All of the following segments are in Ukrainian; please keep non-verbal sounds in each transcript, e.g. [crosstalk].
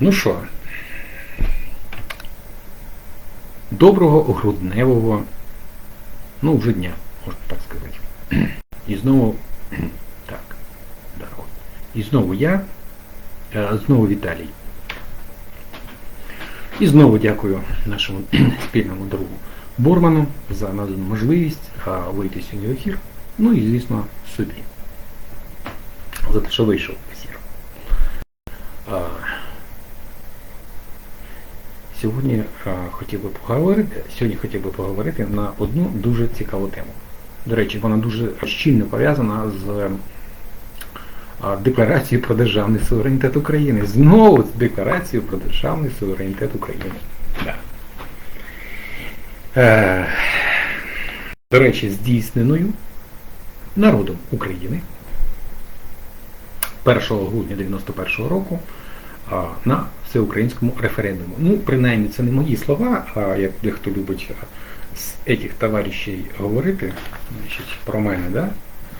Ну що, доброго грудневого, ну вже дня, можна так сказати. І знову, так, да, от. і знову я, е, знову Віталій. І знову дякую нашому спільному другу Борману за надану можливість вийти сьогодні в ефір. Ну і, звісно, собі. За те, що вийшов в ефір. Сьогодні хотів би поговорити, сьогодні хотів би поговорити на одну дуже цікаву тему. До речі, вона дуже щільно пов'язана з декларацією про державний суверенітет України. Знову з декларацією про державний суверенітет України. Да. Е, до речі, здійсненою народом України 1 грудня 91 року на всеукраїнському референдуму. Ну, принаймні, це не мої слова, а як дехто любить з этих товаришів говорити, значить, про мене, да?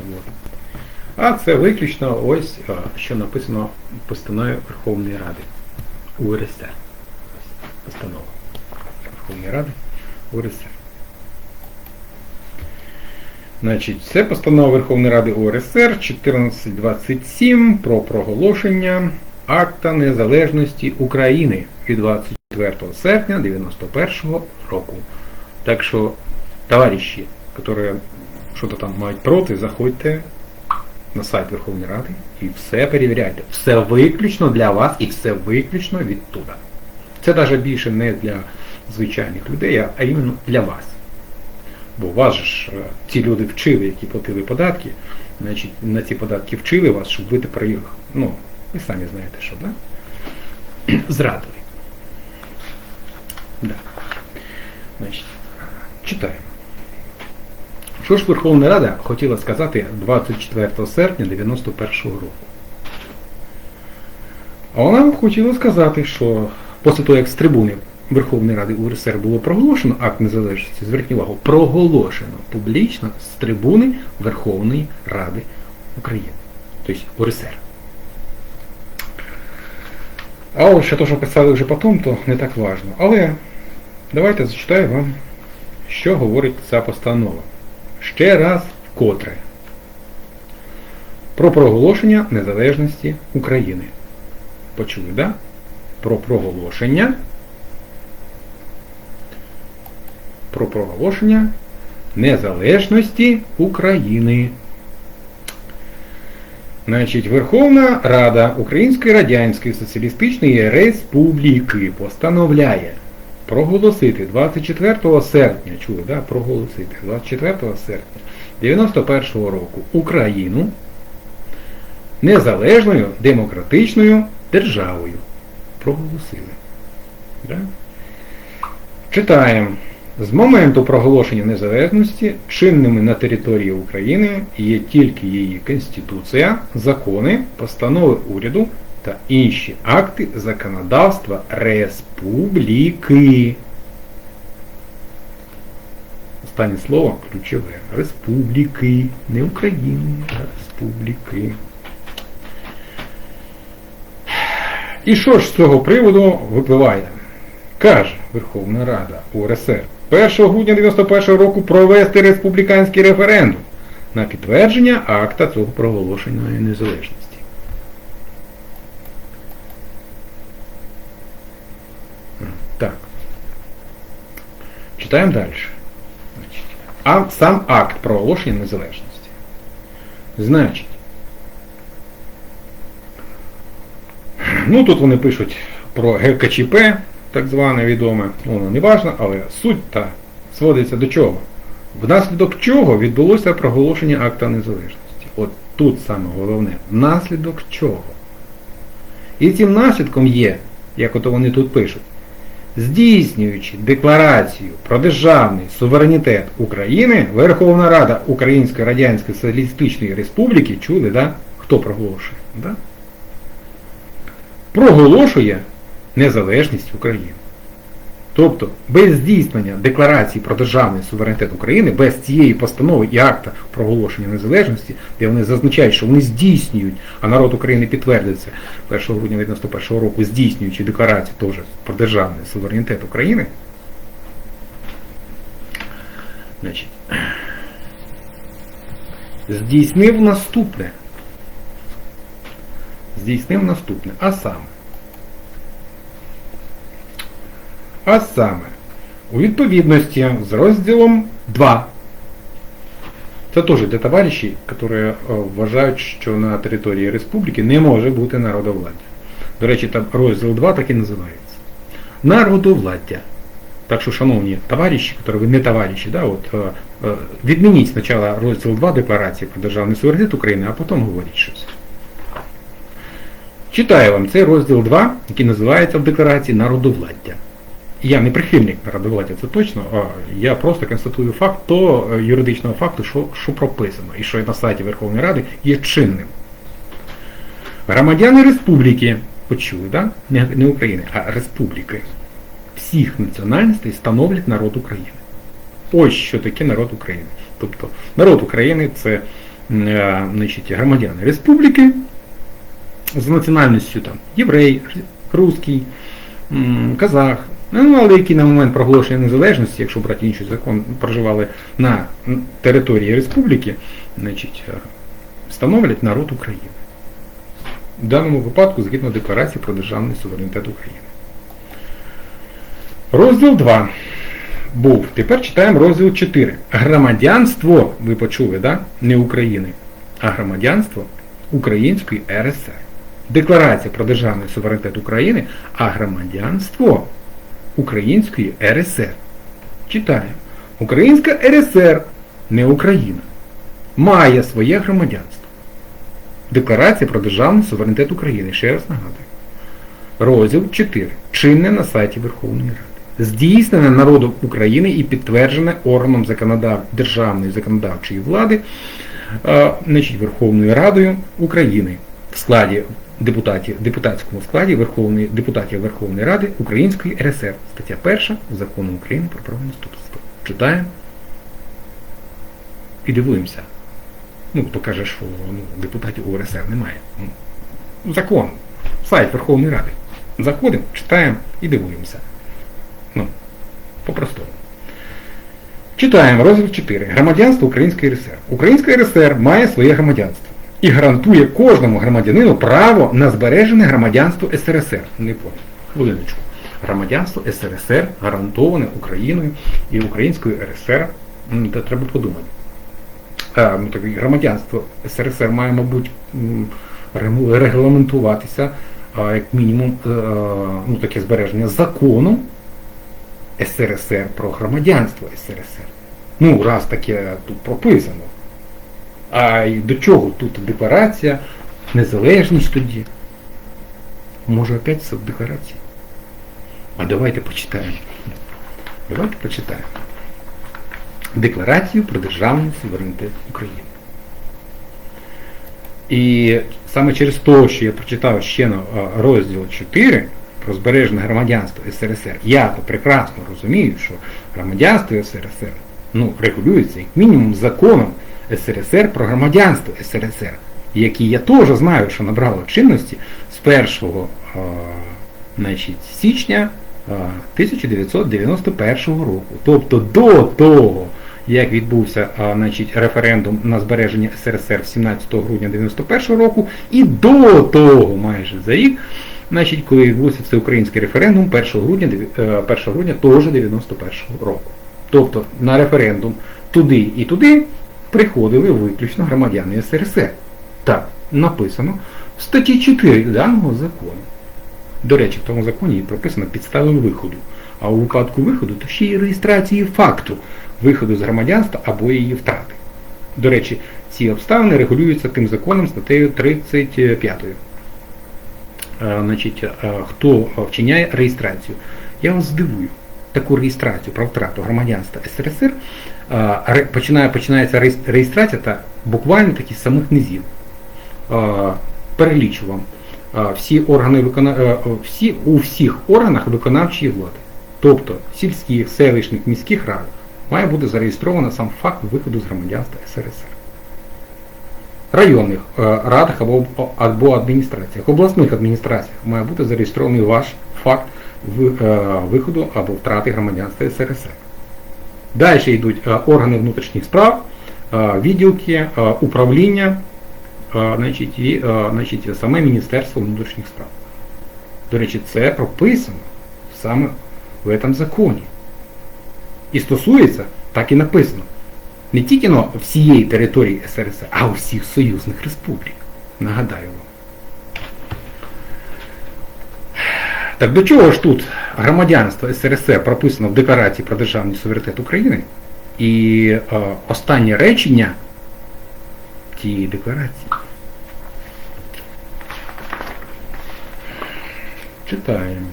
От. А це виключно ось, що написано в постанові Верховної Ради УРСР. Постанова Верховної Ради УРСР. Значить, це постанова Верховної Ради УРСР 1427 про проголошення Акта Незалежності України від 24 серпня 91 року. Так що, товариші, які що-то там мають проти, заходьте на сайт Верховної Ради і все перевіряйте. Все виключно для вас і все виключно відтуда. Це навіть більше не для звичайних людей, а іменно для вас. Бо вас ж е, ті люди вчили, які платили податки, значить на ці податки вчили вас, щоб ви тепер їх, ну, ви самі знаєте, що, да? [clears throat] Зрадили. Да. Значить, читаємо. Що ж Верховна Рада хотіла сказати 24 серпня 91 року? А вона хотіла сказати, що після того, як з трибуни Верховної Ради УРСР було проголошено акт незалежності, зверніть увагу, проголошено публічно з трибуни Верховної Ради України. Тобто УРСР. А от ще те, що писали вже потім, то не так важно. Але давайте зачитаю вам, що говорить ця постанова. Ще раз вкотре. Про проголошення незалежності України. Почули, так? Да? Про проголошення. Про проголошення незалежності України. Значить, Верховна Рада Української Радянської Соціалістичної Республіки постановляє проголосити 24 серпня, чули, да? проголосити 24 серпня 91 року Україну незалежною демократичною державою. Проголосили. Да? Читаємо. З моменту проголошення незалежності чинними на території України є тільки її Конституція, закони, постанови уряду та інші акти законодавства Республіки. Останнє слово ключове. Республіки. Не України, а республіки. І що ж з цього приводу випливає? Каже Верховна Рада УРСР 1 грудня 91 року провести республіканський референдум на підтвердження акта цього проголошеної незалежності. Так. Читаємо далі. А сам акт проголошення незалежності. Значить, ну тут вони пишуть про ГКЧП, так зване відоме, ну, воно не важно, але суть та сводиться до чого? Внаслідок чого відбулося проголошення акта незалежності. От тут саме головне, внаслідок чого. І цим наслідком є, як ото вони тут пишуть, здійснюючи декларацію про державний суверенітет України, Верховна Рада Української Радянської Соціалістичної Республіки, чули, да? хто проголошує? Да? Проголошує незалежність України. Тобто без здійснення декларації про державний суверенітет України, без цієї постанови і акта проголошення незалежності, де вони зазначають, що вони здійснюють, а народ України підтвердиться 1 грудня 1991 року, здійснюючи декларацію теж про державний суверенітет України. Значить, здійснив наступне. Здійснив наступне. А саме. А саме, у відповідності з розділом 2. Це теж для товаришів, які е, вважають, що на території республіки не може бути народовладдя. До речі, там розділ 2 так і називається. Народовладдя. Так що, шановні товариші, які ви не товариші, да, от, е, е, відмініть спочатку розділ 2 декларації про державний суверенітет України, а потім говоріть щось. Читаю вам цей розділ 2, який називається в декларації народовладдя. Я не прихильник народовладдя, це точно, а я просто констатую факт того е, юридичного факту, що що прописано, і що на сайті Верховної Ради є чинним. Громадяни республіки, почули, да? не, не України, а республіки, всіх національностей становлять народ України. Ось що таке народ України. Тобто народ України це е, значить, громадяни республіки з національністю там єврей, русський, казах. Ну, але які на момент проголошення незалежності, якщо брати інший закон, проживали на території республіки, значить, е, становлять народ України. В даному випадку згідно декларації про державний суверенітет України. Розділ 2 був. Тепер читаємо розділ 4. Громадянство, ви почули, да? не України, а громадянство Української РСР. Декларація про державний суверенітет України, а громадянство Української РСР. Читаємо. Українська РСР, не Україна, має своє громадянство. Декларація про державний суверенітет України. Ще раз нагадую. Розділ 4. Чинне на сайті Верховної Ради. Здійснене народом України і підтверджене органом законодав... державної законодавчої влади значить, Верховною Радою України в складі депутатів, депутатському складі Верховної, депутатів Верховної Ради Української РСР. Стаття 1 Закону України про правонаступство. Читаємо і дивуємося. Ну, хто каже, що ну, депутатів УРСР немає. Ну, закон, сайт Верховної Ради. Заходимо, читаємо і дивуємося. Ну, по-простому. Читаємо розділ 4. Громадянство Української РСР. Українська РСР має своє громадянство і гарантує кожному громадянину право на збережене громадянство СРСР. Не понял. Хвилиночку. Громадянство СРСР гарантоване Україною і Українською РСР. Це треба подумати. А, ну, Громадянство СРСР має, мабуть, регламентуватися, як мінімум, е, ну, таке збереження законом СРСР про громадянство СРСР. Ну, раз таке тут прописано. А до чого тут декларація, незалежність тоді? Може опять це в декларації? А давайте почитаємо. Давайте почитаємо. Декларацію про державний суверенітет України. І саме через те, що я прочитав ще на розділ 4 про збережене громадянство СРСР, я то прекрасно розумію, що громадянство СРСР ну, регулюється як мінімум законом. СРСР про громадянство СРСР, які я теж знаю, що набрало чинності з 1 значить, січня 1991 року. Тобто до того, як відбувся значить, референдум на збереження СРСР 17 грудня 1991 року, і до того майже за рік, значить, коли відбувся всеукраїнський референдум 1 грудня 1 грудня того ж 91 року. Тобто на референдум туди і туди приходили виключно громадяни СРСР. Так, написано в статті 4 даного закону. До речі, в тому законі прописано підстави виходу. А у випадку виходу, то ще й реєстрації факту виходу з громадянства або її втрати. До речі, ці обставини регулюються тим законом статтею 35. Значить, Хто вчиняє реєстрацію? Я вас здивую таку реєстрацію про втрату громадянства СРСР починає, починається реєстрація та буквально такі з самих низів. Перелічу вам всі органи викона... всі, у всіх органах виконавчої влади. тобто сільських, селищних, міських радах, має бути зареєстровано сам факт виходу з громадянства СРСР. Районних е, радах або, або адміністраціях, обласних адміністраціях має бути зареєстрований ваш факт е, виходу або втрати громадянства СРСР. Далі йдуть е, органи внутрішніх справ, е, відділки, е, управління, е, значить, і е, значить, саме Міністерство внутрішніх справ. До речі, це прописано саме в цьому законі. І стосується, так і написано, не тільки но всієї території СРСР, а усіх союзних республік. Нагадаю вам. Так до чого ж тут громадянство СРСР прописано в Декларації про державний суверенітет України? І е, останнє речення цієї декларації. Читаємо.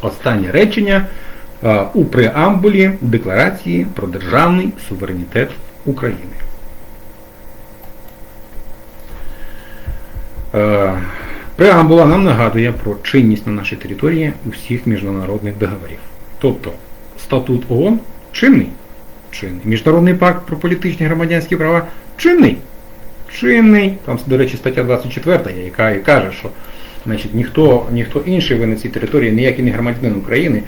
Останнє речення е, у преамбулі Декларації про державний суверенітет України. Е, Преамбула нам нагадує про чинність на нашій території усіх міжнародних договорів. Тобто статут ООН чинний. чинний. Міжнародний пакт про політичні громадянські права чинний. Чинний. Там, до речі, стаття 24, яка і каже, що значить, ніхто, ніхто інший ви на цій території, ніякий не громадянин України,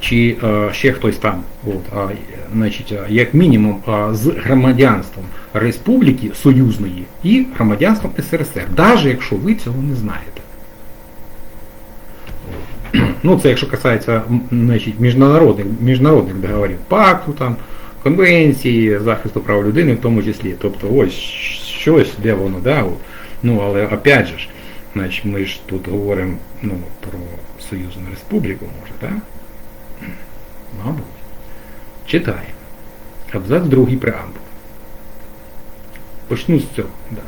чи е, ще хтось там, от, а, значить, як мінімум а, з громадянством Республіки Союзної і громадянством СРСР, навіть якщо ви цього не знаєте. Ну, це якщо касається значить, міжнародних, міжнародних договорів, пакту, там, конвенції, захисту прав людини в тому числі. Тобто ось щось, де воно, да, ну, але опять же ж, значить, ми ж тут говоримо ну, про Союзну Республіку, може, так? Мабуть. Читаємо. Абзац другий преамбул. Почну з цього. Да.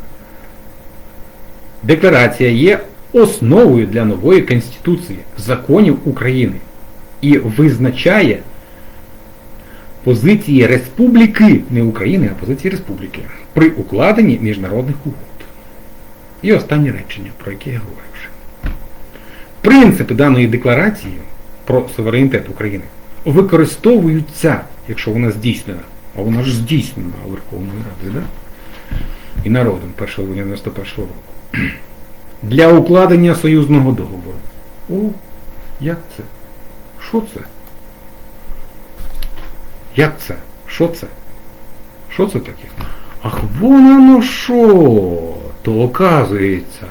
Декларація є основою для нової Конституції законів України і визначає позиції республіки, не України, а позиції республіки при укладенні міжнародних угод. І останнє речення, про яке я говорив вже. Принципи даної декларації про суверенітет України використовуються, якщо вона здійснена, а вона ж здійснена Верховною Радою, да? і народом 1 91 року, для укладення союзного договору. О, як це? Що це? Як це? Що це? Що це таке? Ах, вон оно що! То оказується.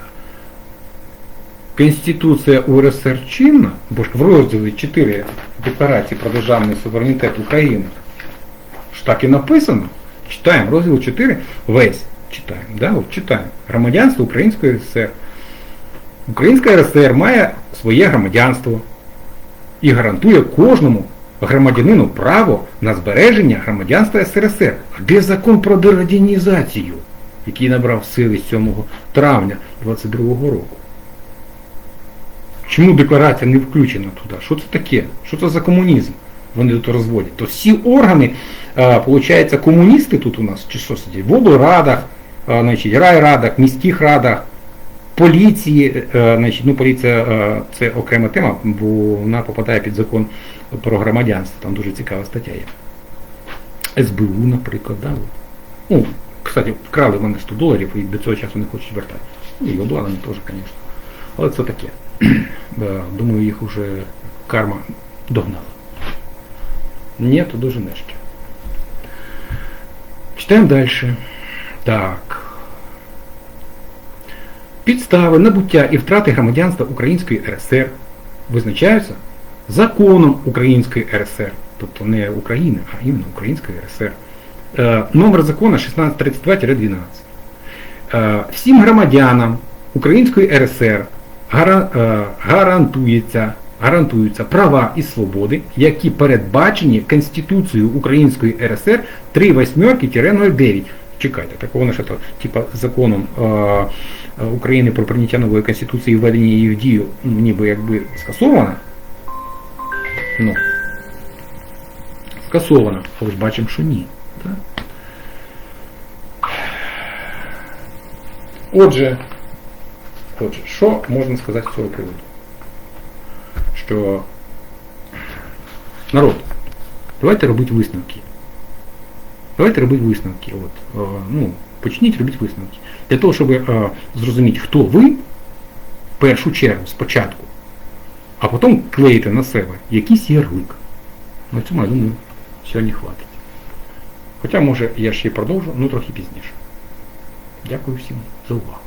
Конституція УРСР чинна, бо ж в розділі 4 Декларації про державний суверенітет України ж так і написано. Читаємо розділ 4, весь читаємо, да? Читаємо. Громадянство Української РСР. Українська РСР має своє громадянство і гарантує кожному громадянину право на збереження громадянства СРСР. А де закон про дерадянізацію, який набрав сили 7 травня 22 року? Чому декларація не включена туди? Що це таке? Що це за комунізм? Вони тут розводять. То всі органи, виходить, комуністи тут у нас, чи що сидять, в облрадах, а, значить, райрадах, міських радах, поліції, е, значить, ну поліція е, це окрема тема, бо вона попадає під закон про громадянство, там дуже цікава стаття є. СБУ, наприклад, да. Ну, кстати, вкрали в мене 100 доларів і до цього часу не хочуть вертати. Ну, і обладнання теж, звісно. Але це таке. [clears throat] Думаю, їх уже карма догнала. Ні, то дуже нижче. Читаємо далі. Так. Підстави набуття і втрати громадянства Української РСР визначаються законом Української РСР, тобто не України, а іменно Української РСР. Е, номер закону 1632-12. Е, всім громадянам Української РСР е, гарантується, гарантуються права і свободи, які передбачені Конституцією Української РСР 3 9 Чекайте, так воно ж то, типа законом України про прийняття нової Конституції і введення її в дію, ну, ніби якби скасована. Ну, скасована, але ж бачимо, що ні. Так? Отже, Отже, що можна сказати з цього приводу? що народ, давайте робити висновки. Давайте робити висновки. От, е, ну, почніть робити висновки. Для того, щоб е, зрозуміти, хто ви, в першу чергу, спочатку, а потім клеїте на себе якийсь ярлик. На цьому, я думаю, сьогодні хватить. Хоча, може, я ще продовжу, ну трохи пізніше. Дякую всім за увагу.